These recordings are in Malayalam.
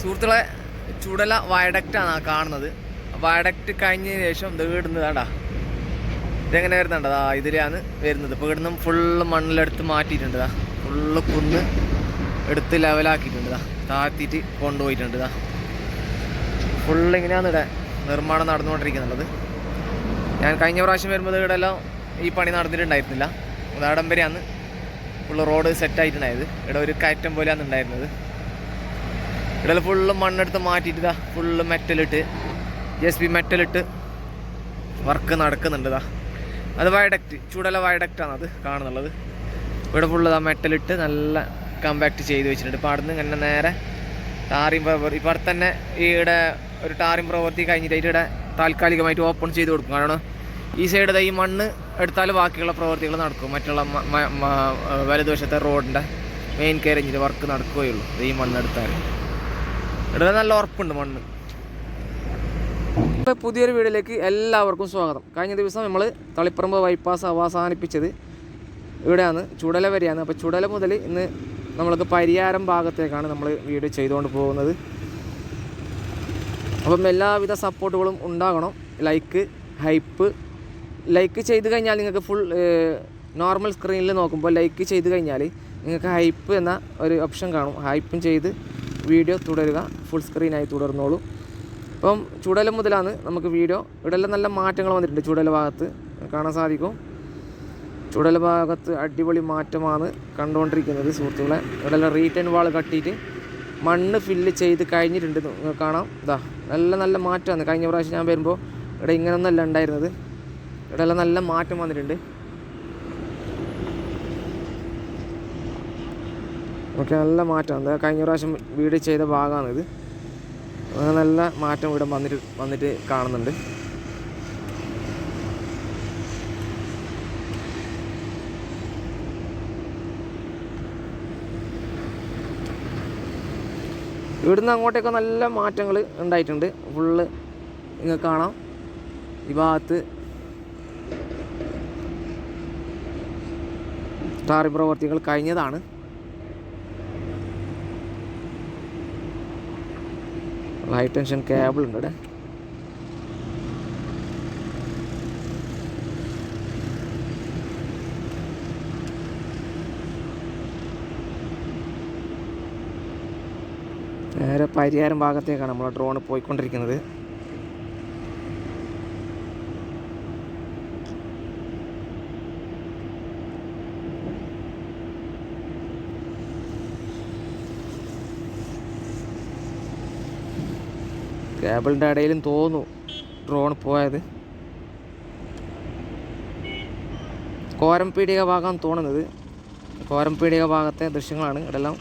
സുഹൃത്തുക്കളെ ചുടല വയഡക്റ്റാണ് കാണുന്നത്. വയഡക്റ്റ് കഴിഞ്ഞതിന് ശേഷം ഇത് ഇടുന്നത് വേണ്ട ഇതെങ്ങനെ വരുന്നുണ്ട്? ആ ഇതിലാണ് വരുന്നത്. ഇപ്പോൾ ഇവിടുന്ന് ഫുള്ള് മണ്ണിലെടുത്ത് മാറ്റിയിട്ടുണ്ട് ഫുള്ള് കുന്ന് എടുത്ത് ലെവലാക്കിയിട്ടുണ്ട് ദാ. താഴ്ത്തിയിട്ട് കൊണ്ടുപോയിട്ടുണ്ട് ഇതാ ഫുള്ള് ഇങ്ങനെയാണ് ഇവിടെ നിർമ്മാണം നടന്നുകൊണ്ടിരിക്കുന്നുള്ളത് ഞാൻ കഴിഞ്ഞ പ്രാവശ്യം വരുമ്പോൾ ഇവിടെ എല്ലാം ഈ പണി നടന്നിട്ടുണ്ടായിരുന്നില്ല. ഉദാടം വരെയാണ് ഫുള്ള് റോഡ് സെറ്റായിട്ടുണ്ടായത് ഇവിടെ ഒരു കയറ്റം പോലെയാണ് ഉണ്ടായിരുന്നത്. ഇവിടെ ഫുള്ള് മണ്ണെടുത്ത് മാറ്റിയിട്ട് ഇതാ ഫുള്ള് മെറ്റലിട്ട് എസ് പി മെറ്റലിട്ട് വർക്ക് നടക്കുന്നുണ്ട് ഇതാ. അത് വയഡക്റ്റ് ചൂടല വയഡക്റ്റാണ് അത് കാണുന്നുള്ളത്. ഇവിടെ ഫുള്ള് ഇതാ മെറ്റലിട്ട് നല്ല കമ്പാക്ട് ചെയ്ത് വെച്ചിട്ടുണ്ട്. ഇപ്പോൾ അവിടുന്ന് ഇങ്ങനെ നേരെ ടാറിം പ്രവൃത്തി ഇപ്പോൾ തന്നെ ഈ ഇവിടെ ഒരു ടാറിം പ്രവൃത്തി കഴിഞ്ഞിട്ട് ഇവിടെ താൽക്കാലികമായിട്ട് ഓപ്പൺ ചെയ്ത് കൊടുക്കും. കാരണം ഈ സൈഡ് ഈ മണ്ണ് എടുത്താൽ ബാക്കിയുള്ള പ്രവൃത്തികൾ നടക്കും. മറ്റുള്ള വലതുവശത്തെ റോഡിന്റെ മെയിൻ കയറിഞ്ഞിട്ട് വർക്ക് നടക്കുകയുള്ളൂ. ഈ മണ്ണ് എടുത്താൽ ഇവിടെ നല്ല ഉറപ്പുണ്ട് മണ്ണ്. ഇപ്പോൾ പുതിയൊരു വീഡിയോയിലേക്ക് എല്ലാവർക്കും സ്വാഗതം. കഴിഞ്ഞ ദിവസം നമ്മൾ തളിപ്പറമ്പ് ബൈപ്പാസ് അവസാനിപ്പിച്ചത് ഇവിടെയാണ് ചുടല വരെയാണ് അപ്പോൾ ചുടല മുതൽ ഇന്ന് നമ്മൾക്ക് പരിയാരം ഭാഗത്തേക്കാണ് നമ്മൾ വീഡിയോ ചെയ്തുകൊണ്ട് പോകുന്നത്. അപ്പം എല്ലാവിധ സപ്പോർട്ടുകളും ഉണ്ടാകണം. ലൈക്ക് ഹൈപ്പ് ലൈക്ക് ചെയ്ത് കഴിഞ്ഞാൽ നിങ്ങൾക്ക് ഫുൾ നോർമൽ സ്ക്രീനിൽ നോക്കുമ്പോൾ ലൈക്ക് ചെയ്ത് കഴിഞ്ഞാൽ നിങ്ങൾക്ക് ഹൈപ്പ് എന്ന ഒരു ഓപ്ഷൻ കാണും. ഹൈപ്പും ചെയ്ത് വീഡിയോ തുടരുക. ഫുൾ സ്ക്രീനായി തുടർന്നോളൂ. അപ്പം ചുടല മുതലാണ് നമുക്ക് വീഡിയോ. ഇവിടെല്ലാം നല്ല മാറ്റങ്ങൾ വന്നിട്ടുണ്ട് ചുടല ഭാഗത്ത്. കാണാൻ സാധിക്കും. ചുടല ഭാഗത്ത് അടിപൊളി മാറ്റമാണ് കണ്ടുകൊണ്ടിരിക്കുന്നത് സുഹൃത്തുക്കളെ. ഇവിടെല്ലാം റീറ്റേൺ വാൾ കട്ടിയിട്ട് മണ്ണ് ഫില്ല് ചെയ്ത് കഴിഞ്ഞിട്ടുണ്ട്. കാണാം. ഇതാ നല്ല നല്ല മാറ്റമാണ്. കഴിഞ്ഞ പ്രാവശ്യം ഞാൻ വരുമ്പോൾ ഇവിടെ ഇങ്ങനെയൊന്നല്ല ഉണ്ടായിരുന്നത്. ഇവിടെ എല്ലാം നല്ല മാറ്റം വന്നിട്ടുണ്ട്. ഓക്കെ നല്ല മാറ്റം. എന്താ കഴിഞ്ഞ പ്രാവശ്യം വീട് ചെയ്ത അങ്ങനെ നല്ല മാറ്റം ഇവിടെ വന്നിട്ട് വന്നിട്ട് കാണുന്നുണ്ട്. ഇവിടുന്ന് അങ്ങോട്ടേക്ക് നല്ല മാറ്റങ്ങൾ ഉണ്ടായിട്ടുണ്ട്. ഫുള്ള് നിങ്ങൾക്ക് കാണാം. ഈ ഭാഗത്ത് ടാറി പ്രവർത്തികൾ കഴിഞ്ഞതാണ്. ഹൈ ടെൻഷൻ കേബിൾ ഉണ്ട് ഇവിടെ നേരെ പരിയാരം ഭാഗത്തേക്കാണ് നമ്മൾ ഡ്രോൺ പോയിക്കൊണ്ടിരിക്കുന്നത്. കേബിളിന്റെ ഇടയിലും തോന്നു ഡ്രോൺ പോയത്. കോരംപീടിക ഭാഗം തോന്നുന്നത്. കോരംപീടിക ഭാഗത്തെ ദൃശ്യങ്ങളാണ്. ഇവിടെല്ലാം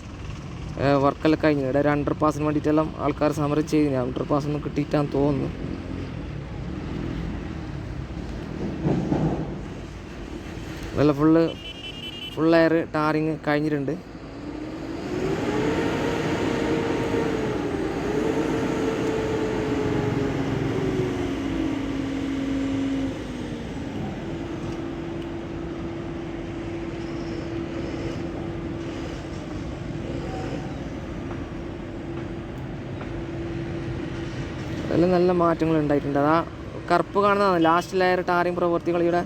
വർക്കെല്ലാം കഴിഞ്ഞു. ഇവിടെ ഒരു അണ്ടർ പാസിന് വേണ്ടിയിട്ടെല്ലാം ആൾക്കാർ സമരം ചെയ്തിന് അണ്ടർ പാസ് ഒന്നും കിട്ടിയിട്ടാന്ന് തോന്നുന്നു. ഇതെല്ലാം ഫുള്ള് ഫുൾ എയർ ടാറിങ് കഴിഞ്ഞിട്ടുണ്ട്. നല്ല മാറ്റങ്ങൾ ഉണ്ടായിട്ടുണ്ട്. അതാ കറുപ്പ് കാണുന്നതാണ് ലാസ്റ്റ് ലെയർ ടാറിങ് പ്രവൃത്തികൾ ഇവിടെ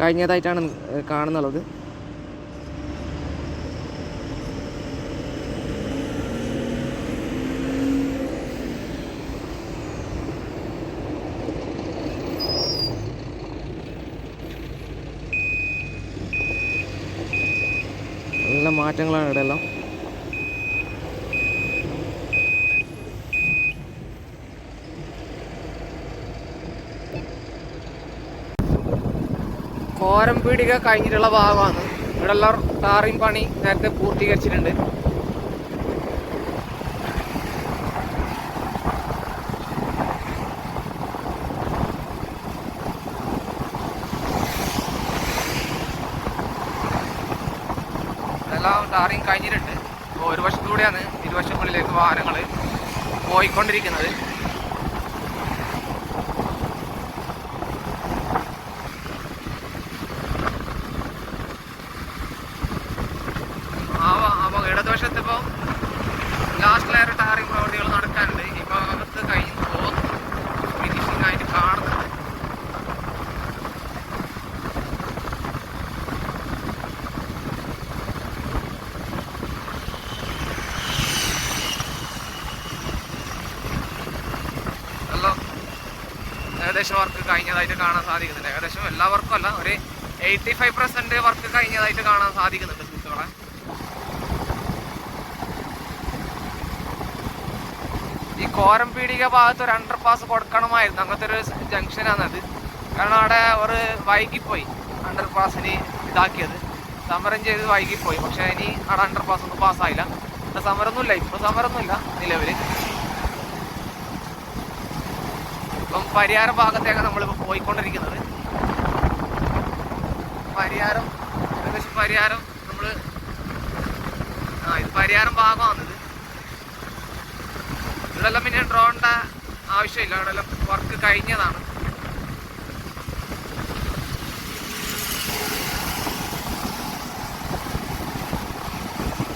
കഴിഞ്ഞതായിട്ടാണ് കാണുന്നുള്ളത്. നല്ല മാറ്റങ്ങളാണ് ഇവിടെ കോരം പീടിക കഴിഞ്ഞിട്ടുള്ള ഭാഗമാണ്. ഇവിടെ എല്ലാം ടാറിങ് പണി നേരത്തെ പൂർത്തീകരിച്ചിട്ടുണ്ട്. എല്ലാം ടാറിങ് കഴിഞ്ഞിട്ടുണ്ട്. ഒരു വശത്തൂടെയാണ് ഇരുവശങ്ങളിലേക്ക് വാഹനങ്ങൾ പോയിക്കൊണ്ടിരിക്കുന്നത് ആ വ- അപ്പോൾ ഇടതുവശത്ത് ഇപ്പോൾ ലാസ്റ്റ് ലെയർ ടാറിംഗ് പ്രവൃത്തികൾ നടക്കാനുണ്ട് ഈ ഭാഗത്ത് കഴിഞ്ഞ് പോകുന്നു ഫിനിഷിംഗ് ആയിട്ട് കാണുന്നുണ്ട് എല്ലാം ഏകദേശം വർക്ക് കഴിഞ്ഞതായിട്ട് കാണാൻ സാധിക്കുന്നുണ്ട്. ഏകദേശം എല്ലാ വർക്കും അല്ല ഒരു എയ്റ്റി ഫൈവ് പെർസെന്റ് വർക്ക് കഴിഞ്ഞതായിട്ട് കാണാൻ സാധിക്കുന്നുണ്ട് സുഹൃത്തുക്കളെ ഈ കോരംപീടിക ഭാഗത്ത് ഒരു അണ്ടർ പാസ് കൊടുക്കണമായിരുന്നു. അങ്ങനത്തെ ഒരു ജംഗ്ഷനാണ് അത്. കാരണം അവിടെ ഒരു വൈകിപ്പോയി അണ്ടർ പാസിന് ഇതാക്കിയത്. സമരം ചെയ്ത് വൈകിപ്പോയി. പക്ഷെ ഇനി അവിടെ അണ്ടർ പാസ് ഒന്നും പാസ്സായില്ല സമരമൊന്നുമില്ല. ഇപ്പൊ സമരമൊന്നുമില്ല നിലവിൽ ഇപ്പം പരിയാരം ഭാഗത്തേക്കാണ് നമ്മളിപ്പോൾ പോയിക്കൊണ്ടിരിക്കുന്നത്. പരിയാരം ഏകദേശം പരിയാരം നമ്മൾ ആ ഇത് പരിയാരം ഭാഗമാണിത്. ഇവിടെല്ലാം പിന്നെ ഡ്രോണിന്റെ ആവശ്യമില്ല. ഇവിടെല്ലാം വർക്ക് കഴിഞ്ഞതാണ്.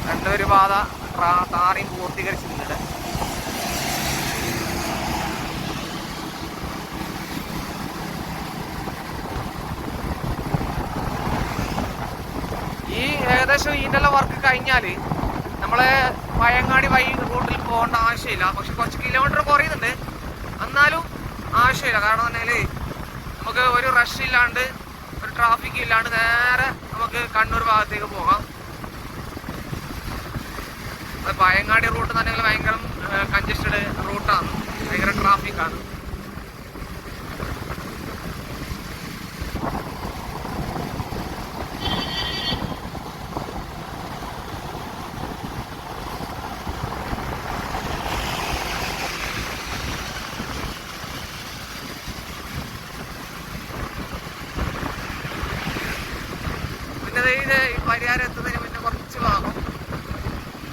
രണ്ടൊരു പാത താറിയും പൂർത്തീകരിച്ചിട്ടുണ്ട് ഈ ഏകദേശം ഇതിന്റെ വർക്ക് കഴിഞ്ഞാൽ നമ്മളെ പഴങ്ങാടി വഴി റൂട്ടിൽ പോകേണ്ട ആവശ്യമില്ല. പക്ഷെ കുറച്ച് കിലോമീറ്റർ കുറയുന്നുണ്ട്. എന്നാലും ആവശ്യമില്ല. കാരണം പറഞ്ഞാൽ നമുക്ക് ഒരു റഷ് ഇല്ലാണ്ട് ഒരു ട്രാഫിക് ഇല്ലാണ്ട് നേരെ നമുക്ക് കണ്ണൂർ ഭാഗത്തേക്ക് പോകാം. പയങ്ങാടി റൂട്ട് തന്നെ ഭയങ്കര കഞ്ചസ്റ്റഡ് റൂട്ടാണ് ഭയങ്കര ട്രാഫിക്കാണ് പിന്നെ ദേ ഇത് ഈ പരിഹാരം എത്തുന്നതിന് മുന്നേ കുറച്ച് ഭാഗം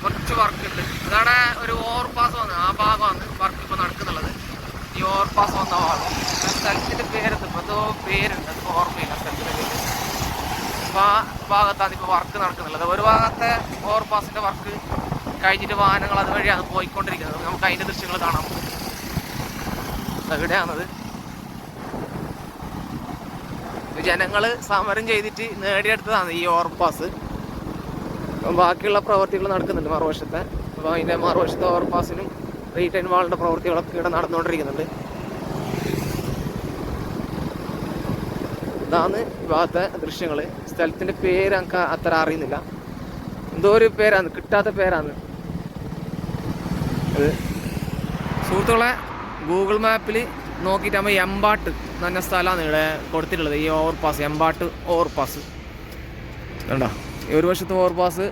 കുറച്ച് വർക്ക് ഉണ്ട് അതാണ് ഒരു ഓവർ പാസ് വന്നത് ആ ഭാഗമാണ് വർക്ക് ഇപ്പോൾ നടക്കുന്നുള്ളത് ഈ ഓവർ പാസ് വന്ന ഭാഗം ആ സ്ഥലത്തിന്റെ പേരെന്ത് ഇപ്പൊ എന്തോ പേരുണ്ട് അത് ഓർമ്മയില്ല സ്ഥലത്തിന്റെ പേര് അപ്പൊ ആ ഭാഗത്താണ് ഇപ്പോൾ വർക്ക് നടക്കുന്നുള്ളത് ഒരു ഭാഗത്തെ ഓവർ പാസിന്റെ വർക്ക് കഴിഞ്ഞിട്ട് വാഹനങ്ങൾ അതുവഴിയാണ് പോയിക്കൊണ്ടിരിക്കുന്നത്. നമുക്ക് അതിന്റെ ദൃശ്യങ്ങൾ കാണാം. എവിടെയാണത് ജനങ്ങൾ സമരം ചെയ്തിട്ട് നേടിയെടുത്തതാണ് ഈ ഓവർപാസ് ബാക്കിയുള്ള പ്രവർത്തികൾ നടക്കുന്നുണ്ട് മറുവശത്തെ. അപ്പോൾ അതിന്റെ മറുവശത്തെ ഓവർപാസിനും റീറ്റൈൻ വാളിന്റെ പ്രവർത്തികളൊക്കെ ഇവിടെ നടന്നുകൊണ്ടിരിക്കുന്നുണ്ട്. ഇതാണ് ഇവിടുത്തെ ദൃശ്യങ്ങൾ സ്ഥലത്തിന്റെ പേര് എനിക്ക് അത്ര അറിയുന്നില്ല. എന്തോ ഒരു പേരാണ് കിട്ടാത്ത പേരാണ്. അത് സുഹൃത്തുക്കളെ ഗൂഗിൾ മാപ്പിൽ നോക്കിയിട്ടാകുമ്പോൾ എമ്പാട്ട് എന്ന് സ്ഥലമാണ് ഇവിടെ കൊടുത്തിട്ടുള്ളത്. ഈ ഓവർപാസ് എമ്പാട്ട് ഓവർപാസ് കണ്ടോ? ഈ ഒരു വർഷത്തെ ഓവർപാസ്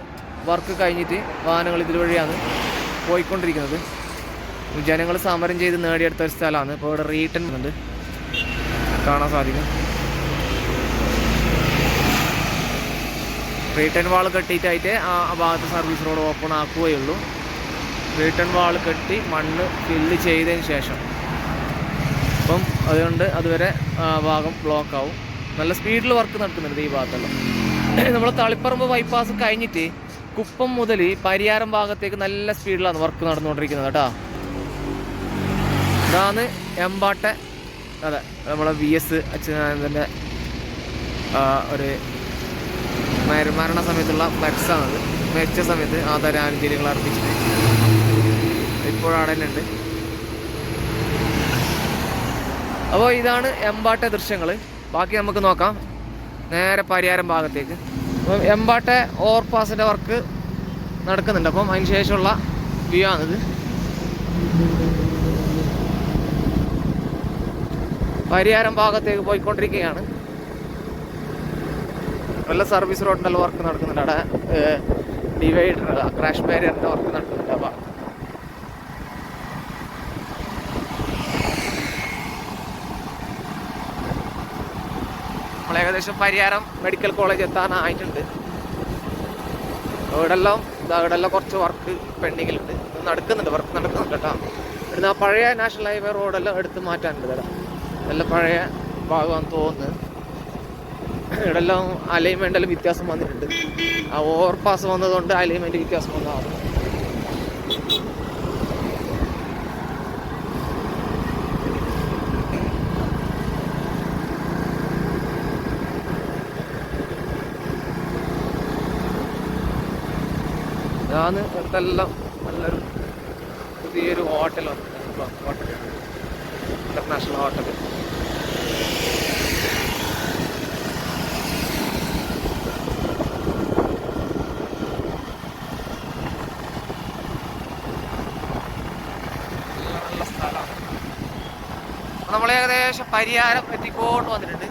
വർക്ക് കഴിഞ്ഞിട്ട് വാഹനങ്ങൾ ഇതിൽ വഴിയാണ് പോയിക്കൊണ്ടിരിക്കുന്നത്. ജനങ്ങൾ സമരം ചെയ്ത് നേടിയെടുത്ത ഒരു സ്ഥലമാണ്. ഇപ്പോൾ ഇവിടെ റീട്ടൺ ഉണ്ട് കാണാൻ സാധിക്കും. റീട്ടൺ വാൾ കെട്ടിയിട്ടായിട്ട് ആ ഭാഗത്ത് സർവീസ് റോഡ് ഓപ്പൺ ആക്കുകയുള്ളൂ. റിട്ടേൺ വാൾ കെട്ടി മണ്ണ് ഫില്ല് ചെയ്തതിന് ശേഷം. അപ്പം അതുകൊണ്ട് അതുവരെ ഭാഗം ബ്ലോക്ക് ആവും. നല്ല സ്പീഡിൽ വർക്ക് നടക്കുന്നുണ്ട് ഈ ഭാഗത്തെല്ലാം. നമ്മൾ തളിപ്പറമ്പ് ബൈപ്പാസ് കഴിഞ്ഞിട്ട് കുപ്പം മുതൽ പരിയാരം ഭാഗത്തേക്ക് നല്ല സ്പീഡിലാണ് വർക്ക് നടന്നുകൊണ്ടിരിക്കുന്നത് കേട്ടോ. ഇതാണ് എമ്പാട്ടെ അതെ നമ്മളെ വി എസ് അച്യുതാനന്ദന്റെ ഒരു മരണ സമയത്തുള്ള ഫ്ലെക്സാണത് മരിച്ച സമയത്ത് ആദരാഞ്ജലികൾ അർപ്പിച്ചിട്ടുണ്ട്. ഇപ്പോഴവിടെ തന്നെ ഉണ്ട്. അപ്പോൾ ഇതാണ് എമ്പാട്ടെ ദൃശ്യങ്ങൾ ബാക്കി നമുക്ക് നോക്കാം. നേരെ പരിയാരം ഭാഗത്തേക്ക്. അപ്പം എമ്പാട്ടെ ഓവർപാസിന്റെ വർക്ക് നടക്കുന്നുണ്ട്. അപ്പം അതിന് ശേഷമുള്ള വ്യൂ ആണിത്. പരിയാരം ഭാഗത്തേക്ക് പോയിക്കൊണ്ടിരിക്കുകയാണ്. നല്ല സർവീസ് റോഡിന്റെ വർക്ക് നടക്കുന്നുണ്ട്. അവിടെ ഡിവൈഡർ ക്രാഷ് ബാരിയറിന്റെ വർക്ക് നടക്കുന്നുണ്ട്. അപ്പം നമ്മൾ ഏകദേശം പരിയാരം മെഡിക്കൽ കോളേജ് എത്താനായിട്ടുണ്ട്. ഇവിടെല്ലാം ഇവിടെല്ലാം കുറച്ച് വർക്ക് പെൻഡിങ്ങിലുണ്ട് നടക്കുന്നുണ്ട് വർക്ക് നടക്കുന്നുണ്ട് കേട്ടോ. ഇവിടുന്ന് ആ പഴയ നാഷണൽ ഹൈവേ റോഡെല്ലാം എടുത്ത് മാറ്റാനുണ്ട് കേട്ടോ. നല്ല പഴയ ഭാഗമാണെന്ന് തോന്നുന്നത് ഇടെല്ലാം അലൈൻമെന്റെല്ലാം വ്യത്യാസം വന്നിട്ടുണ്ട്. ആ ഓവർ പാസ് വന്നതുകൊണ്ട് അലൈൻമെന്റ് വ്യത്യാസം വന്നതാണ്. ഞാൻ ഇവിടുത്തെല്ലാം നല്ലൊരു പുതിയൊരു ഹോട്ടലാണ് ഹോട്ടൽ ഇന്റർനാഷണൽ ഹോട്ടൽ ഏകദേശം പരിഹാരം എത്തിക്കോട്ട് വന്നിട്ടുണ്ട്.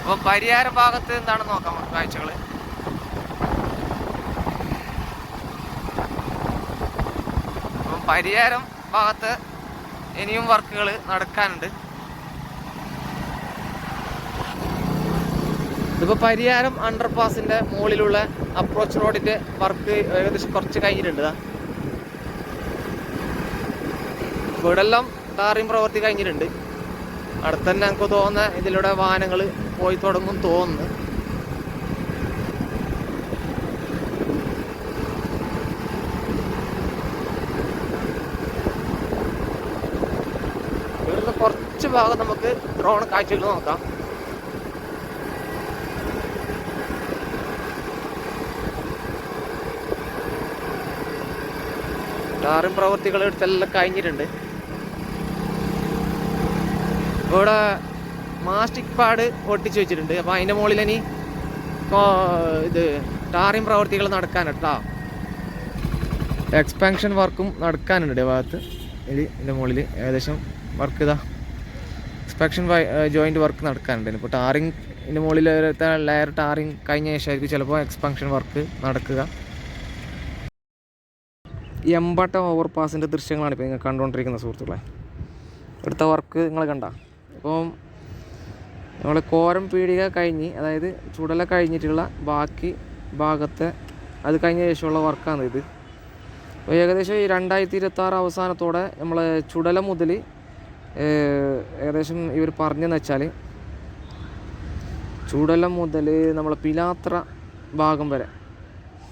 അപ്പം പരിഹാര ഭാഗത്ത് എന്താണ് നോക്കാം കാഴ്ചകൾ. അപ്പം പരിഹാരം ഭാഗത്ത് ഇനിയും വർക്കുകൾ നടക്കാനുണ്ട്. ഇതിപ്പോൾ പരിഹാരം അണ്ടർപാസിന്റെ മുകളിലുള്ള അപ്രോച്ച് റോഡിന്റെ വർക്ക് ഏകദേശം കുറച്ച് കഴിഞ്ഞിട്ടുണ്ട്. ദാ. ഇവിടെ എല്ലാം ടാറിങ് പ്രവൃത്തി കഴിഞ്ഞിട്ടുണ്ട്. അടുത്ത തന്നെ നമുക്ക് തോന്നുന്ന ഇതിലൂടെ വാഹനങ്ങൾ പോയി തുടങ്ങും തോന്നുന്നു. കുറച്ച് ഭാഗം നമുക്ക് ഡ്രോൺ കാഴ്ചകൾ നോക്കാം. ടാറിങ് പ്രവൃത്തികൾ കഴിഞ്ഞിട്ടുണ്ട്. ഇവിടെ മാസ്റ്റിക് പാഡ് ഒട്ടിച്ച് വെച്ചിട്ടുണ്ട്. അപ്പോൾ അതിന്റെ മുകളിൽ ഇനി ഇത് ടാറിങ് പ്രവർത്തികൾ നടക്കാനുട്ടോ എക്സ്പാൻഷൻ വർക്കും നടക്കാനുണ്ട് ഭാഗത്ത്. ഇനി ഇതിന്റെ മുകളിൽ ഏകദേശം വർക്ക് ഇതാ. എക്സ്പാൻഷൻ ജോയിന്റ് വർക്ക് നടക്കാനുണ്ട് ഇപ്പോൾ ടാറിങ് ഇതിന്റെ മുകളിൽ ലെയർ ടാറിങ് കഴിഞ്ഞ ശേഷമായിരിക്കും ചിലപ്പോൾ എക്സ്പാൻഷൻ വർക്ക് നടക്കുക. എമ്പട്ട ഓവർ പാസിന്റെ ദൃശ്യങ്ങളാണ് ഇപ്പോൾ നിങ്ങൾ കണ്ടുകൊണ്ടിരിക്കുന്ന സുഹൃത്തുക്കളെ. ഇവിടുത്തെ വർക്ക് നിങ്ങൾ കണ്ട. ഇപ്പം നമ്മൾ കോരം പീടിക കഴിഞ്ഞ് അതായത് ചുടല കഴിഞ്ഞിട്ടുള്ള ബാക്കി ഭാഗത്തെ അത് കഴിഞ്ഞ ശേഷമുള്ള വർക്കാണ് ഇത്. അപ്പോൾ ഏകദേശം ഈ രണ്ടായിരത്തി ഇരുപത്തി ആറ് അവസാനത്തോടെ നമ്മൾ ചുടല മുതൽ ഏകദേശം ഇവർ പറഞ്ഞെന്ന് വെച്ചാൽ ചുടല മുതൽ നമ്മൾ പിലാത്ര ഭാഗം വരെ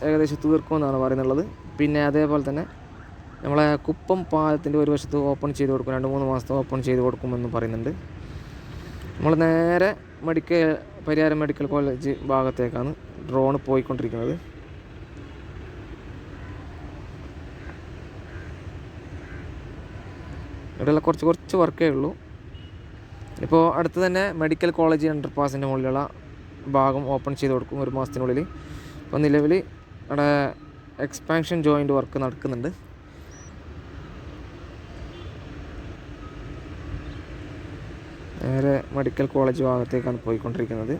ഏകദേശം തീർക്കുമെന്നാണ് പറയുന്നുള്ളത്. പിന്നെ അതേപോലെ തന്നെ നമ്മളെ കുപ്പം പാലത്തിന്റെ ഒരു വശത്ത് ഓപ്പൺ ചെയ്ത് കൊടുക്കും രണ്ട് മൂന്ന് മാസത്തെ ഓപ്പൺ ചെയ്ത് കൊടുക്കുമെന്ന് പറയുന്നുണ്ട്. നമ്മൾ നേരെ മെഡിക്കൽ പരിയാരം മെഡിക്കൽ കോളേജ് ഭാഗത്തേക്കാണ് ഡ്രോൺ പോയിക്കൊണ്ടിരിക്കുന്നത്. ഇവിടെയുള്ള കുറച്ച് കുറച്ച് വർക്കേ ഉള്ളൂ. ഇപ്പോൾ അടുത്ത് തന്നെ മെഡിക്കൽ കോളേജ് അണ്ടർ പാസിന്റെ മുകളിലുള്ള ഭാഗം ഓപ്പൺ ചെയ്ത് കൊടുക്കും ഒരു മാസത്തിനുള്ളിൽ. ഇപ്പോൾ നിലവിൽ അവിടെ എക്സ്പാൻഷൻ ജോയിന്റ് വർക്ക് നടക്കുന്നുണ്ട്. നേരെ മെഡിക്കൽ കോളേജ് ഭാഗത്തേക്കാണ് പോയിക്കൊണ്ടിരിക്കുന്നത്.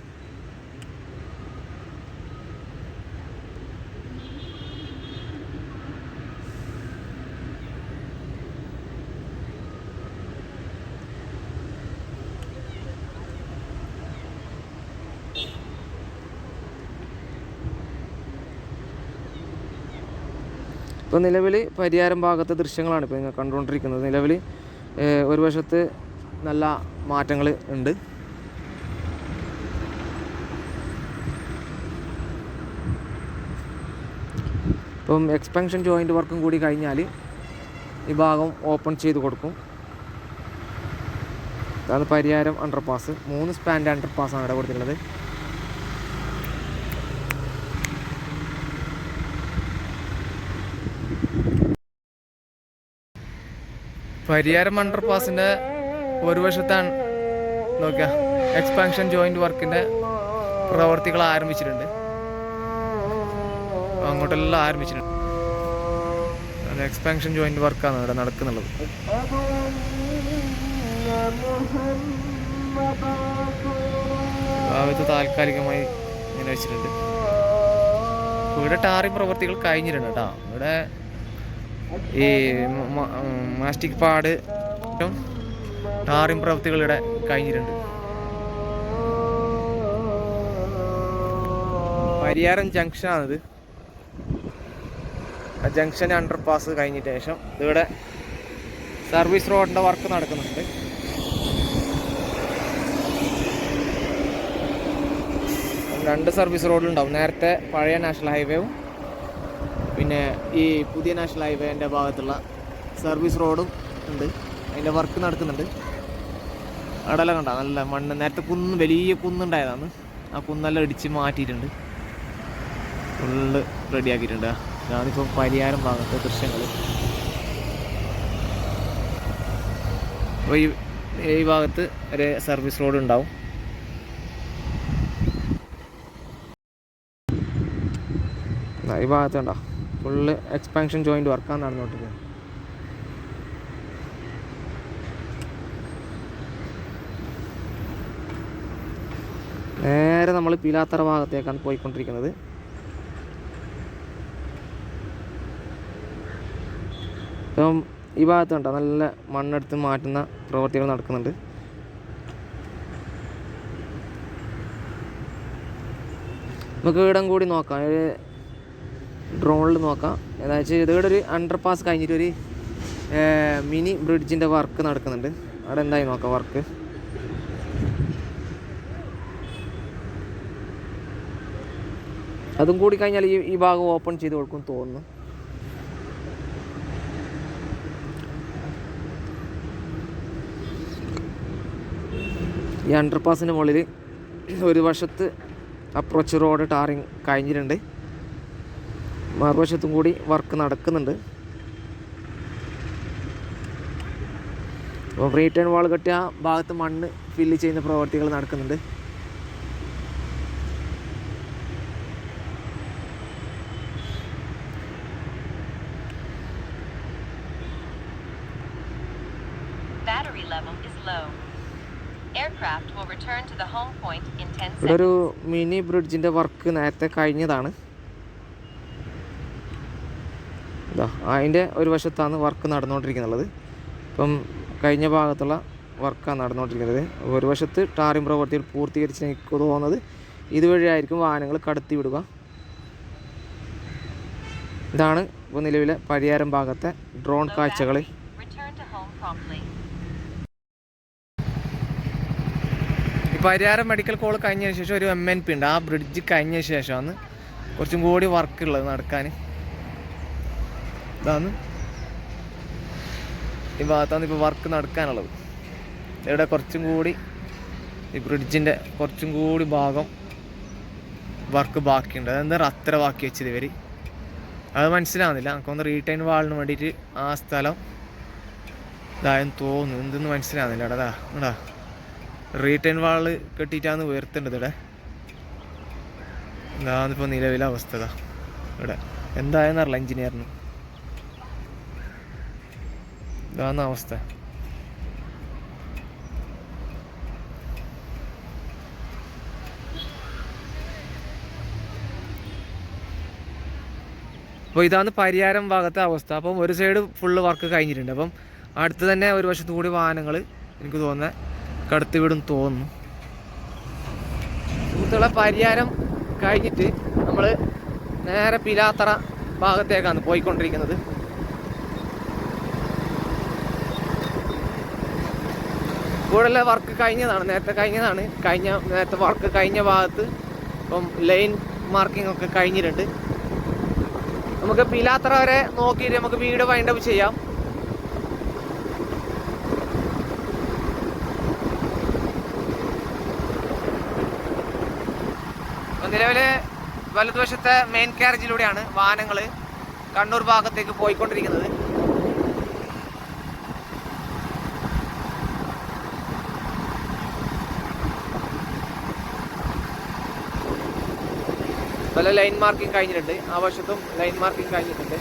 ഇപ്പോൾ നിലവിൽ പരിയാരം ഭാഗത്തെ ദൃശ്യങ്ങളാണ് ഇപ്പോൾ നിങ്ങൾ കണ്ടുകൊണ്ടിരിക്കുന്നത്. നിലവിൽ ഒരു വശത്ത് നല്ല മാറ്റങ്ങൾ ഉണ്ട്. ഇപ്പം എക്സ്പെൻഷൻ ജോയിന്റ് വർക്കും കൂടി കഴിഞ്ഞാൽ ഈ ഭാഗം ഓപ്പൺ ചെയ്ത് കൊടുക്കും. അതാണ് പരിയാരം അണ്ടർപാസ് മൂന്ന് സ്പാൻഡ് അണ്ടർപാസ്സാണ് ഇവിടെ കൊടുത്തിട്ടുള്ളത്. പരിയാരം അണ്ടർപാസിന്റെ ഒരു വശത്താണ് നോക്കിയ എക്സ്പാൻഷൻ ജോയിന്റ് വർക്കിന്റെ പ്രവർത്തികൾ ആരംഭിച്ചിട്ടുണ്ട്. അങ്ങോട്ടെല്ലാം ആരംഭിച്ചിട്ടുണ്ട്. എക്സ്പാൻഷൻ ജോയിന്റ് വർക്കാണ് ഇവിടെ നടക്കുന്നുള്ളത്. ഭാഗത്ത് താൽക്കാലികമായി ഇങ്ങനെ വെച്ചിട്ടുണ്ട്. ഇവിടെ ടാറിംഗ് പ്രവർത്തികൾ കഴിഞ്ഞിട്ടുണ്ട് കേട്ടോ. ഇവിടെ ഈ മാസ്റ്റിക് പാട് ടാറിംഗ് പ്രവൃത്തികൾ ഇവിടെ കഴിഞ്ഞിട്ടുണ്ട്. പരിയാരം ജംഗ്ഷനാണിത്. ആ ജംഗ്ഷൻ അണ്ടർപാസ് കഴിഞ്ഞിട്ട് ശേഷം ഇതിവിടെ സർവീസ് റോഡിന്റെ വർക്ക് നടക്കുന്നുണ്ട്. രണ്ട് സർവീസ് റോഡിലുണ്ടാവും നേരത്തെ പഴയ നാഷണൽ ഹൈവേയും പിന്നെ ഈ പുതിയ നാഷണൽ ഹൈവേന്റെ ഭാഗത്തുള്ള സർവീസ് റോഡും ഉണ്ട്. അതിന്റെ വർക്ക് നടക്കുന്നുണ്ട്. അവിടെല്ലാം കണ്ട നല്ല മണ്ണ്. നേരത്തെ കുന്ന് വലിയ കുന്നുണ്ടായതാണ്. ആ കുന്നെല്ലാം ഇടിച്ച് മാറ്റിയിട്ടുണ്ട്. ഫുള്ള് റെഡിയാക്കിയിട്ടുണ്ട് ഞാനിപ്പോൾ പരിയാരം ഭാഗത്തെ ദൃശ്യങ്ങൾ അപ്പോൾ ഈ ഈ ഭാഗത്ത് ഒരു സർവീസ് റോഡ് ഉണ്ടാവും. ഈ ഭാഗത്തുണ്ടോ ഫുള്ള് എക്സ്പാൻഷൻ ജോയിന്റ് വർക്കാണ് നടന്നുകൊണ്ടിരിക്കുന്നത് നേരെ നമ്മൾ പിലാത്തറ ഭാഗത്തേക്കാണ് പോയിക്കൊണ്ടിരിക്കുന്നത്. ഇപ്പം ഈ ഭാഗത്ത് നല്ല മണ്ണെടുത്ത് മാറ്റുന്ന പ്രവൃത്തികൾ നടക്കുന്നുണ്ട്. നമുക്ക് ഇവിടം കൂടി നോക്കാം. ഒരു ഡ്രോണിൽ നോക്കാം. എന്താ വെച്ചാൽ ഇതിവിടെ ഒരു അണ്ടർ പാസ് കഴിഞ്ഞിട്ട് ഒരു മിനി ബ്രിഡ്ജിന്റെ വർക്ക് നടക്കുന്നുണ്ട്. അവിടെ എന്തായി നോക്കാം വർക്ക് അതും കൂടി കഴിഞ്ഞാൽ ഈ ഈ ഭാഗം ഓപ്പൺ ചെയ്ത് കൊടുക്കും തോന്നുന്നു. ഈ അണ്ടർ പാസിന്റെ മുകളിൽ ഒരു വശത്ത് അപ്രോച്ച് റോഡ് ടാറിങ് കഴിഞ്ഞിട്ടുണ്ട്. മറുവശത്തും കൂടി വർക്ക് നടക്കുന്നുണ്ട്. അപ്പോൾ റീറ്റേൺ വാൾ കെട്ടിയ ആ ഭാഗത്ത് മണ്ണ് ഫില്ല് ചെയ്യുന്ന പ്രവർത്തികൾ നടക്കുന്നുണ്ട്. ഇവിടെ ഒരു മിനി ബ്രിഡ്ജിന്റെ വർക്ക് നേരത്തെ കഴിഞ്ഞതാണ്. ഇതാ അതിന്റെ ഒരു വശത്താണ് വർക്ക് നടന്നുകൊണ്ടിരിക്കുന്നത്. ഇപ്പം കഴിഞ്ഞ ഭാഗത്തുള്ള വർക്കാണ് നടന്നുകൊണ്ടിരിക്കുന്നത്. ഒരു വശത്ത് ടാറിംഗ് പ്രവർത്തികൾ പൂർത്തീകരിച്ച് എനിക്ക് തോന്നുന്നത്. ഇതുവഴിയായിരിക്കും വാഹനങ്ങൾ കടത്തി വിടുക. ഇതാണ് ഇപ്പോൾ നിലവിലെ പരിയാരം ഭാഗത്തെ ഡ്രോൺ കാഴ്ചകൾ പരിയാരം മെഡിക്കൽ കോൾ കഴിഞ്ഞതിന് ശേഷം ഒരു എം എൻ പി ഉണ്ട്. ആ ബ്രിഡ്ജ് കഴിഞ്ഞ ശേഷമാണ് കുറച്ചും കൂടി വർക്ക് ഉള്ളത് നടക്കാൻ. ഇതാണ്. ഈ ഭാഗത്താണ് ഇപ്പോൾ വർക്ക് നടക്കാനുള്ളത്. ഇവിടെ കുറച്ചും കൂടി ഈ ബ്രിഡ്ജിന്റെ കുറച്ചും കൂടി ഭാഗം വർക്ക് ബാക്കിയുണ്ട്. അതെന്താ അത്ര ബാക്കി വെച്ചത് ഇവർ അത് മനസ്സിലാവുന്നില്ല. നമുക്കൊന്ന് റീടൈൻ വാളിന് വേണ്ടിയിട്ട് ആ സ്ഥലം ഇതായെന്ന് തോന്നുന്നു. എന്തെന്ന് മനസ്സിലാവുന്നില്ല. എടാ ദാ, റീടേൺ വാൾ കെട്ടിയിട്ടാണ് ഉയർത്തേണ്ടത് ഇവിടെ. ഇതാണിപ്പോൾ നിലവിലെ അവസ്ഥ ഇവിടെ. ഇവിടെ എന്തായെന്നറിയില്ല എഞ്ചിനീയറിന് ഇതാണ് അവസ്ഥ. അപ്പോൾ ഇതാണ് പരിയാരം ഭാഗത്തെ അവസ്ഥ. അപ്പം ഒരു സൈഡ് ഫുള്ള് വർക്ക് കഴിഞ്ഞിട്ടുണ്ട്. അപ്പം അടുത്ത് തന്നെ ഒരു വശത്തു കൂടി വാഹനങ്ങൾ എനിക്ക് തോന്നുന്നത് കടത്തി വിടും തോന്നുന്നു. സുഹൃത്തുക്കളെ പരിയാരം കഴിഞ്ഞിട്ട് നമ്മൾ നേരെ പിലാത്തറ ഭാഗത്തേക്കാണ് പോയിക്കൊണ്ടിരിക്കുന്നത്. കൂടുതൽ വർക്ക് കഴിഞ്ഞതാണ് നേരത്തെ കഴിഞ്ഞതാണ്. കഴിഞ്ഞ നേരത്തെ വർക്ക് കഴിഞ്ഞ ഭാഗത്ത് ഇപ്പം ലൈൻ മാർക്കിംഗ് ഒക്കെ കഴിഞ്ഞിട്ടുണ്ട്. നമുക്ക് പിലാത്തറ വരെ നോക്കിയിട്ട് നമുക്ക് വീട് വൈൻഡപ്പ് ചെയ്യാം. നിലവിൽ വലതുവശത്തെ മെയിൻ കാരേജിലൂടെയാണ് വാഹനങ്ങൾ കണ്ണൂർ ഭാഗത്തേക്ക് പോയിക്കൊണ്ടിരിക്കുന്നത്. പല ലൈൻ മാർക്കിംഗ് കഴിഞ്ഞിട്ടുണ്ട്. ആ വശത്തും ലൈൻ മാർക്കിംഗ് കഴിഞ്ഞിട്ടുണ്ട്.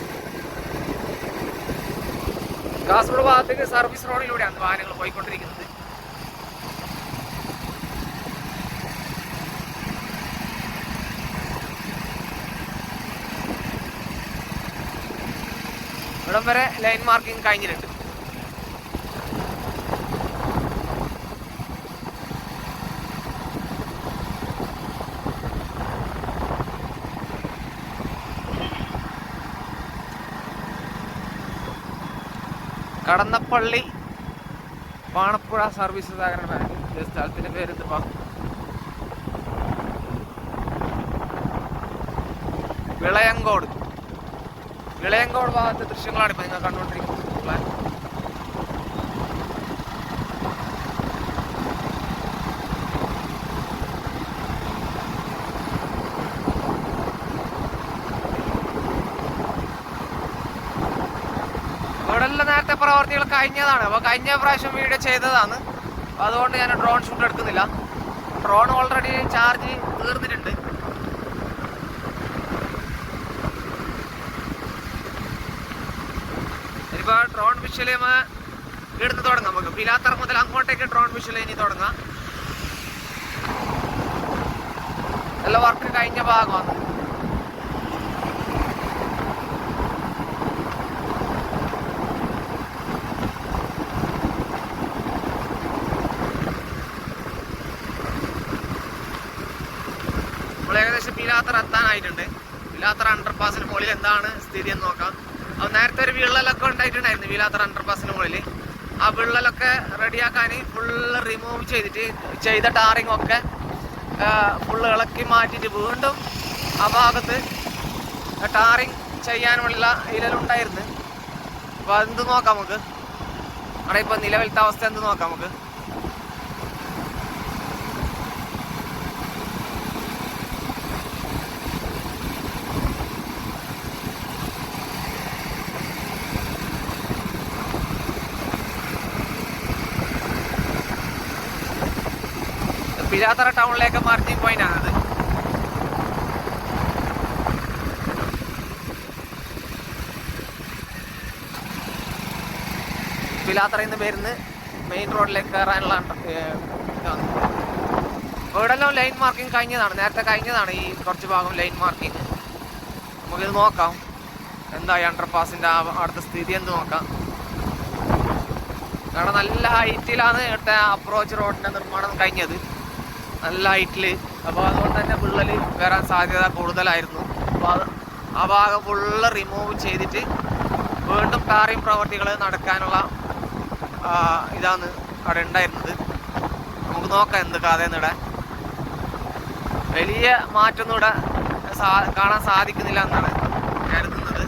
കാസർഗോഡ് ഭാഗത്തേക്ക് സർവീസ് റോഡിലൂടെയാണ് വാഹനങ്ങൾ പോയിക്കൊണ്ടിരിക്കുന്നത്. ഇവിടം വരെ ലൈൻ മാർക്കിംഗ് കഴിഞ്ഞിട്ടുണ്ട്. കടന്നപ്പള്ളി പാണപ്പുഴ സർവീസ് സഹകരണ ബാങ്ക് സ്ഥലത്തിന്റെ പേര് എന്തുവാ വിളയങ്കോട്. ഇളയങ്കോട് ഭാഗത്തെ ദൃശ്യങ്ങളാണ് ഇപ്പോൾ നിങ്ങൾ കണ്ടുകൊണ്ടിരിക്കുന്നത്. നേരത്തെ പ്രവർത്തികൾ കഴിഞ്ഞതാണ്. അപ്പൊ കഴിഞ്ഞ പ്രാവശ്യം വീഡിയോ ചെയ്തതാണ്. അതുകൊണ്ട് ഞാൻ ഡ്രോൺ ഷൂട്ട് എടുക്കുന്നില്ല. ഡ്രോൺ ഓൾറെഡി ചാർജ് തീർന്നിട്ടുണ്ട് ഡ്രോൺ വിഷലേമ എടുത്ത് തുടങ്ങാം നമുക്ക്. പിലാത്തറ മുതൽ അങ്ങോട്ടേക്ക് ഡ്രോൺ വിഷ്വൽ ഇനി തുടങ്ങാം. നല്ല വർക്ക് കഴിഞ്ഞ ഭാഗമാണ്. ഏകദേശം പിലാത്തറ എത്താനായിട്ടുണ്ട്. പിലാത്തറ അണ്ടർപാസിന് മുകളിൽ എന്താണ് സ്ഥിതി എന്ന് നോക്കാം. നേരത്തെ ഒരു വിള്ളലൊക്കെ ഉണ്ടായിട്ടുണ്ടായിരുന്നു പിലാത്തറ അണ്ടർപാസിന് മുകളിൽ ആ വിള്ളലൊക്കെ റെഡിയാക്കാൻ ഫുള്ള് റിമൂവ് ചെയ്തിട്ട് ചെയ്ത ടാറിങ് ഒക്കെ ഫുള്ള് ഇളക്കി മാറ്റിയിട്ട് വീണ്ടും ആ ഭാഗത്ത് ടാറിങ് ചെയ്യാനുള്ള ഇലലുണ്ടായിരുന്നു അപ്പോൾ അതെന്ത് നോക്കാം നമുക്ക്? അവിടെ ഇപ്പോൾ നിലവിലത്തെ അവസ്ഥ എന്ത് നോക്കാം നമുക്ക്? പിലാത്തറ ടൗണിലേക്ക് മാർജിൻ പോയിന്റ് ആണത് പിലാത്തറയിൽ നിന്ന് വരുന്ന മെയിൻ റോഡിലേക്ക് കയറാനുള്ള ഇവിടെല്ലാം ലൈൻ മാർക്കിംഗ് കഴിഞ്ഞതാണ്. നേരത്തെ കഴിഞ്ഞതാണ് ഈ കുറച്ച് ഭാഗം ലൈൻ മാർക്കിംഗ് നമുക്കിത് നോക്കാം. എന്താ അണ്ടർപാസിന്റെ ആ അടുത്ത സ്ഥിതി എന്ത് നോക്കാം. കാരണം നല്ല ഹൈറ്റിലാണ് ഇവിടുത്തെ അപ്രോച്ച് റോഡിന്റെ നിർമ്മാണം കഴിഞ്ഞത്. നല്ല ഹൈറ്റിൽ അപ്പോൾ അതുകൊണ്ട് തന്നെ വിള്ളൽ വരാൻ സാധ്യത കൂടുതലായിരുന്നു. അപ്പോൾ അത് ആ ഭാഗം ഫുള്ള് റിമൂവ് ചെയ്തിട്ട് വീണ്ടും ടാറിങ് പ്രവർത്തികൾ നടക്കാനുള്ള ഇതാണ് അവിടെ ഉണ്ടായിരുന്നത്. നമുക്ക് നോക്കാം എന്ത് കഥയെന്നിടെ വലിയ മാറ്റമൊന്നും ഇവിടെ സാ- കാണാൻ സാധിക്കുന്നില്ല എന്നാണ് കരുതുന്നത്.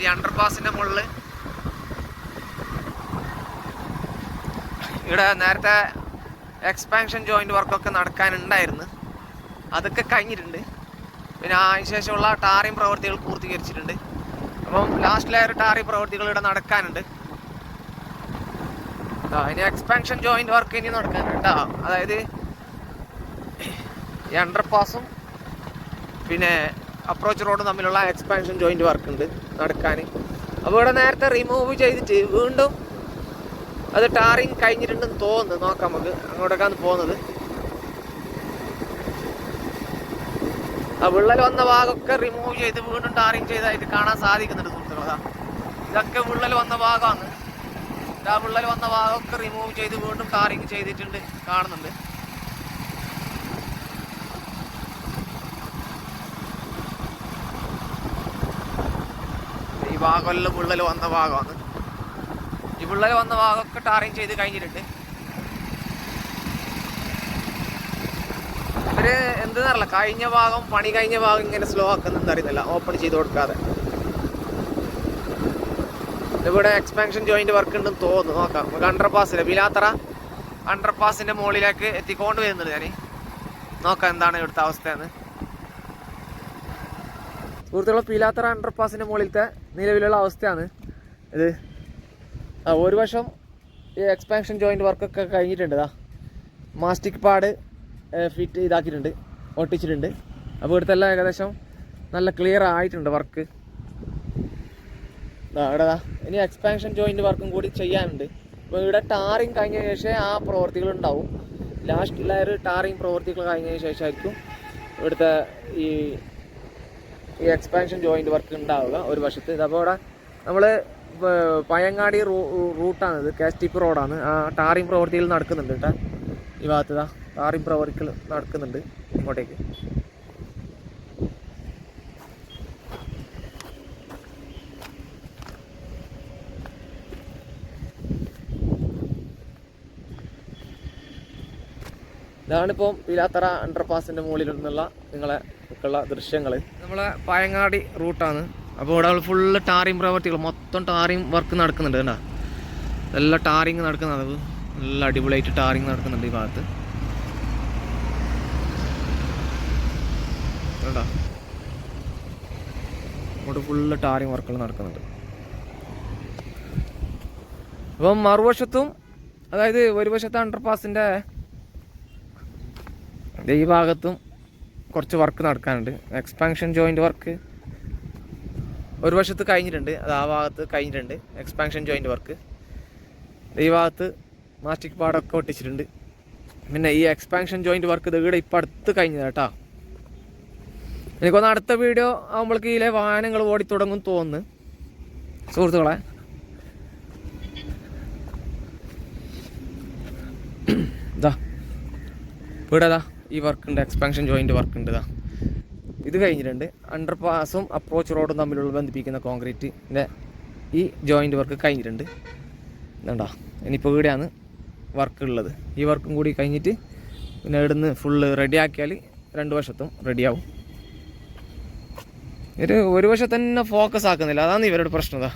ഈ അണ്ടർ പാസിന്റെ മുകളിൽ ഇവിടെ നേരത്തെ എക്സ്പാൻഷൻ ജോയിന്റ് വർക്കൊക്കെ നടക്കാനുണ്ടായിരുന്നു. അതൊക്കെ കഴിഞ്ഞിട്ടുണ്ട്. പിന്നെ അതിന് ശേഷമുള്ള ടാറിങ് പ്രവർത്തികൾ പൂർത്തീകരിച്ചിട്ടുണ്ട്. അപ്പം ലാസ്റ്റ് ലെയർ ടാറി പ്രവൃത്തികൾ ഇവിടെ നടക്കാനുണ്ട്. ഇനി എക്സ്പാൻഷൻ ജോയിന്റ് വർക്ക് ഇനി നടക്കാനുണ്ട് അതായത് ഈ അണ്ടർപാസും പിന്നെ അപ്രോച്ച് റോഡും തമ്മിലുള്ള എക്സ്പാൻഷൻ ജോയിന്റ് വർക്ക് ഉണ്ട് നടക്കാൻ. അപ്പോൾ ഇവിടെ നേരത്തെ റിമൂവ് ചെയ്തിട്ട് വീണ്ടും അത് ടാറിങ് കഴിഞ്ഞിട്ടുണ്ടെന്ന് തോന്നുന്നു. നോക്കാം നമുക്ക് അങ്ങോട്ടേക്കാണ് പോകുന്നത്. ആ വിള്ളൽ വന്ന ഭാഗമൊക്കെ റിമൂവ് ചെയ്ത് വീണ്ടും ടാറിങ് ചെയ്തായിട്ട് കാണാൻ സാധിക്കുന്നുണ്ട് സുഹൃത്തുക്കളെ. അതാ ഇതൊക്കെ വിള്ളൽ വന്ന ഭാഗമാണ്. ആ വിള്ളൽ വന്ന ഭാഗമൊക്കെ റിമൂവ് ചെയ്ത് വീണ്ടും ടാറിങ് ചെയ്തിട്ടുണ്ട് കാണുന്നുണ്ട്. ഈ ഭാഗമല്ല വിള്ളൽ വന്ന ഭാഗമാണ്. വിള്ളൽ വന്ന ഭാഗമൊക്കെ ടാറിങ് ചെയ്ത് കഴിഞ്ഞിട്ടുണ്ട്. ഇവർ എന്തെന്നറിയില്ല കഴിഞ്ഞ ഭാഗം പണി കഴിഞ്ഞ ഭാഗം ഇങ്ങനെ സ്ലോ ആക്കുന്നെന്ന് അറിയുന്നില്ല. ഓപ്പൺ ചെയ്ത് കൊടുക്കാതെ. ഇവിടെ എക്സ്പാൻഷൻ ജോയിന്റ് വർക്ക് ഉണ്ടെന്ന് തോന്നുന്നു. നോക്കാം. നമുക്ക് അണ്ടർപാസിലെ ബിലാത്തറ അണ്ടർപാസിന്റെ മുകളിലേക്ക് എത്തിക്കൊണ്ട് വരുന്നുണ്ട് ഞാൻ നോക്കാം എന്താണ് ഇവിടുത്തെ അവസ്ഥയെന്ന്. സുഹൃത്തുക്കളെ പിലാത്തറ അണ്ടർപാസിന്റെ മുകളിലത്തെ നിലവിലുള്ള അവസ്ഥയാണ് ഇത്. ആ ഒരു വശം ഈ എക്സ്പാൻഷൻ ജോയിന്റ് വർക്കൊക്കെ കഴിഞ്ഞിട്ടുണ്ട് ഇതാ മാസ്റ്റിക് പാഡ് ഫിറ്റ് ഇതാക്കിയിട്ടുണ്ട് ഒട്ടിച്ചിട്ടുണ്ട്. അപ്പോൾ ഇവിടുത്തെ എല്ലാം ഏകദേശം നല്ല ക്ലിയർ ആയിട്ടുണ്ട് വർക്ക് ഇവിടെ ഇനി എക്സ്പാൻഷൻ ജോയിന്റ് വർക്കും കൂടി ചെയ്യാനുണ്ട്. അപ്പോൾ ഇവിടെ ടാറിങ് കഴിഞ്ഞ ശേഷം ആ പ്രവർത്തികൾ ഉണ്ടാവും. ലാസ്റ്റ് ലെയർ ടാറിങ് പ്രവൃത്തികൾ കഴിഞ്ഞതിന് ശേഷമായിരിക്കും ഇവിടുത്തെ ഈ ഈ എക്സ്പാൻഷൻ ജോയിന്റ് വർക്ക് ഉണ്ടാവുക ഒരു വശത്ത്. അപ്പോൾ ഇവിടെ നമ്മൾ പയങ്ങാടി റൂട്ടാണ് റൂട്ടാണിത് കെ എസ് ടി പി റോഡാണ്. ആ ടാറിംഗ് പ്രവർത്തികൾ നടക്കുന്നുണ്ട് കേട്ടോ. ഈ ഭാഗത്ത് ഇതാ ടാറിംഗ് പ്രവർത്തികൾ നടക്കുന്നുണ്ട് ഇങ്ങോട്ടേക്ക്. ഇതാണിപ്പോൾ പിലാത്തറ അണ്ടർപാസിന്റെ മുകളിൽ നിന്നുള്ള നിങ്ങളെ ഉള്ള ദൃശ്യങ്ങൾ നമ്മളെ പയങ്ങാടി റൂട്ടാണ്. അപ്പോൾ ഇവിടെ ഫുള്ള് ടാറിങ് പ്രവർത്തികൾ മൊത്തം ടാറിങ് വർക്ക് നടക്കുന്നുണ്ട് കണ്ട. നല്ല ടാറിങ് നടക്കുന്നുണ്ട് നല്ല അടിപൊളിയായിട്ട് ടാറിങ് നടക്കുന്നുണ്ട് ഈ ഭാഗത്ത്. കണ്ടാ? ഇവിടെ ഫുള്ള് ടാറിങ് വർക്കുകൾ നടക്കുന്നുണ്ട്. അപ്പം മറുവശത്തും അതായത് ഒരു വശത്തെ അണ്ടർപാസിന്റെ ഈ ഭാഗത്തും കുറച്ച് വർക്ക് നടക്കാനുണ്ട്. എക്സ്പാൻഷൻ ജോയിന്റ് വർക്ക് ഒരു വശത്ത് കഴിഞ്ഞിട്ടുണ്ട്. അത് ആ ഭാഗത്ത് കഴിഞ്ഞിട്ടുണ്ട്. എക്സ്പാൻഷൻ ജോയിന്റ് വർക്ക് ഈ ഭാഗത്ത് മാസ്റ്റിക് പാടൊക്കെ ഒട്ടിച്ചിട്ടുണ്ട്. പിന്നെ ഈ എക്സ്പാൻഷൻ ജോയിന്റ് വർക്ക് ഇത് ഇവിടെ ഇപ്പം അടുത്ത് കഴിഞ്ഞത് കേട്ടോ എനിക്കൊന്ന് അടുത്ത വീഡിയോ ആകുമ്പോഴേക്ക് ഇതിലെ വാഹനങ്ങൾ ഓടി തുടങ്ങും തോന്നുന്നു. സുഹൃത്തുക്കളെ. ഇതാ ഇവിടെ ഈ വർക്ക് ഉണ്ട്. എക്സ്പാൻഷൻ ജോയിന്റ് വർക്ക് ഉണ്ട് ഇതാ ഇത് കഴിഞ്ഞിട്ടുണ്ട്. അണ്ടർ പാസും അപ്രോച്ച് റോഡും തമ്മിലുള്ള ബന്ധിപ്പിക്കുന്ന കോൺക്രീറ്റിന്റെ ഈ ജോയിന്റ് വർക്ക് കഴിഞ്ഞിട്ടുണ്ട്. ഇതുണ്ടോ ഇനിയിപ്പോൾ ഇവിടെയാണ് വർക്ക് ഉള്ളത്. ഈ വർക്കും കൂടി കഴിഞ്ഞിട്ട് പിന്നെ ഇവിടുന്ന് ഫുള്ള് റെഡിയാക്കിയാൽ രണ്ട് വശത്തും റെഡിയാവും ഒരു ഒരു വശത്ത് തന്നെ ഫോക്കസ് ആക്കുന്നില്ല. അതാണ് ഇവരുടെ പ്രശ്നം അതാ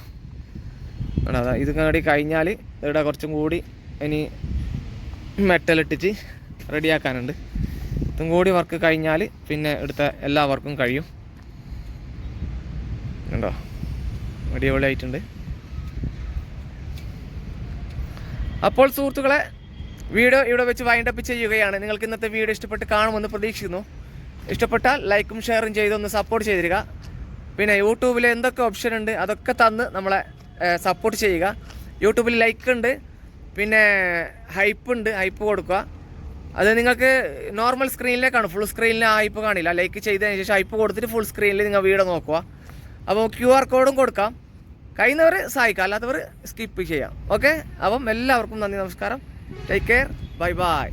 അതാ ഇത് കൂടി കഴിഞ്ഞാൽ ഇവിടെ കുറച്ചും കൂടി ഇനി മെറ്റലിട്ടിട്ട് റെഡിയാക്കാനുണ്ട് ഇതും കൂടി വർക്ക് കഴിഞ്ഞാൽ പിന്നെ എടുത്ത എല്ലാ വർക്കും കഴിയും. കണ്ടോ? അടിപൊളിയായിട്ടുണ്ട്. അപ്പോൾ സുഹൃത്തുക്കളെ വീഡിയോ ഇവിടെ വെച്ച് വൈൻഡ് അപ്പ് ചെയ്യുകയാണ്. നിങ്ങൾക്ക് ഇന്നത്തെ വീഡിയോ ഇഷ്ടപ്പെട്ട് കാണുമെന്ന് പ്രതീക്ഷിക്കുന്നു. ഇഷ്ടപ്പെട്ടാൽ ലൈക്കും ഷെയറും ചെയ്ത് ഒന്ന് സപ്പോർട്ട് ചെയ്തിരിക. പിന്നെ യൂട്യൂബിൽ എന്തൊക്കെ ഓപ്ഷൻ ഉണ്ട് അതൊക്കെ തന്ന് നമ്മളെ സപ്പോർട്ട് ചെയ്യുക. യൂട്യൂബിൽ ലൈക്ക് ഉണ്ട്. പിന്നെ ഹൈപ്പ് ഉണ്ട് ഹൈപ്പ് കൊടുക്കുക. അത് നിങ്ങൾക്ക് നോർമൽ സ്ക്രീനിലേക്കാണ് ഫുൾ സ്ക്രീനിൽ ആ ഹൈപ്പ് കാണില്ല. ലൈക്ക് ചെയ്തതിന് ശേഷം ഹൈപ്പ് കൊടുത്തിട്ട് ഫുൾ സ്ക്രീനിൽ നിങ്ങൾ വീഡിയോ നോക്കുക. അപ്പോൾ ക്യു ആർ കോഡും കൊടുക്കാം. കഴിയുന്നവർ സഹായിക്കാം. അല്ലാത്തവർ സ്കിപ്പ് ചെയ്യാം. ഓക്കെ അപ്പം എല്ലാവർക്കും നന്ദി നമസ്കാരം. Take care bye bye